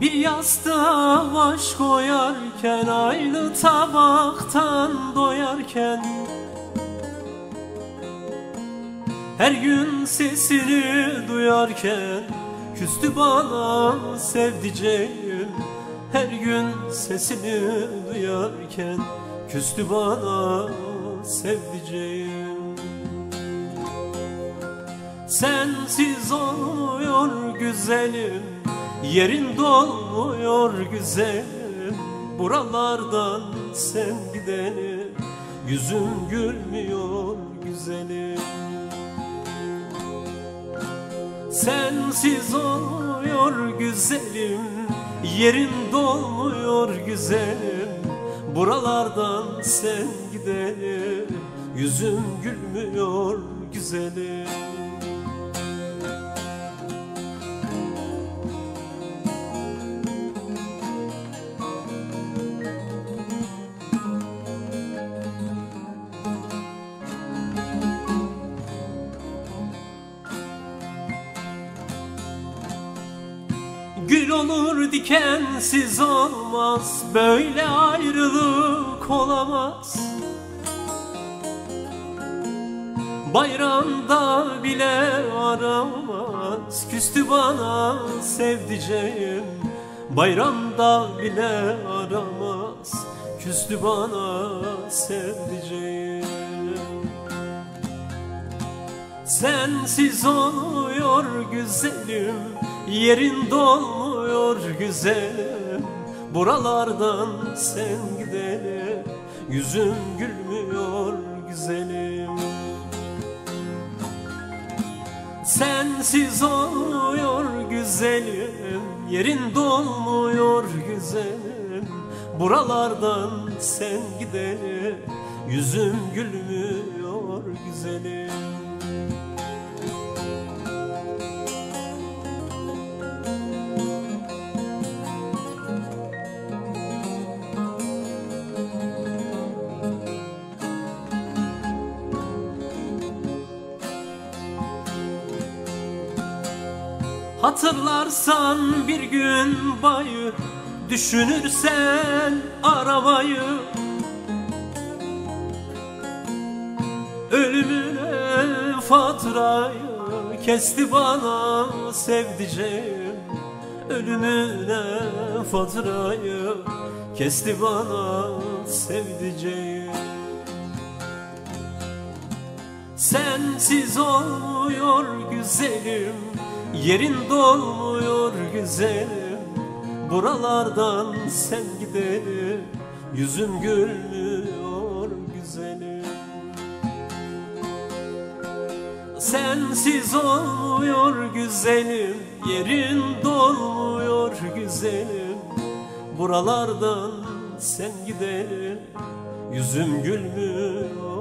Bir yastığa baş koyarken Aynı tabaktan doyarken Her gün sesini duyarken Küstü bana sevdiceğim Her gün sesini duyarken Küstü bana sevdiceğim. Sensiz olmuyor güzelim Yerin dolmuyor güzelim Buralardan sen gideni Yüzüm gülmüyor güzelim. Sensiz olmuyor güzelim Yerin dolmuyor güzelim. Buralardan sen gideni Yüzüm gülmüyor güzelim Gül olur dikensiz olmaz Böyle ayrılık olamaz. Bayramda bile aramaz Küstü bana sevdiceğim. Bayramda bile aramaz Küstü bana sevdiceğim. Sensiz olmuyor güzelim Yerin dolmuyor güzelim Buralardan sen gidene Yüzüm gülmüyor güzelim. Sensiz olmuyor güzelim. Yerin dolmuyor güzelim. Buralardan sen gidene Yüzüm gülmüyor güzelim Hatırlarsan bir gün bayı Düşünürsen arabayı. Ölümüne faturayı Kesti bana sevdiceğim. Ölümüne faturayı Kesti bana sevdiceğim. Sensiz olmuyor güzelim Yerin dolmuyor güzelim Buralardan sen gidelim Yüzüm gülmüyor güzelim. Sensiz olmuyor güzelim Yerin dolmuyor güzelim. Buralardan sen gidelim Yüzüm gülmüyor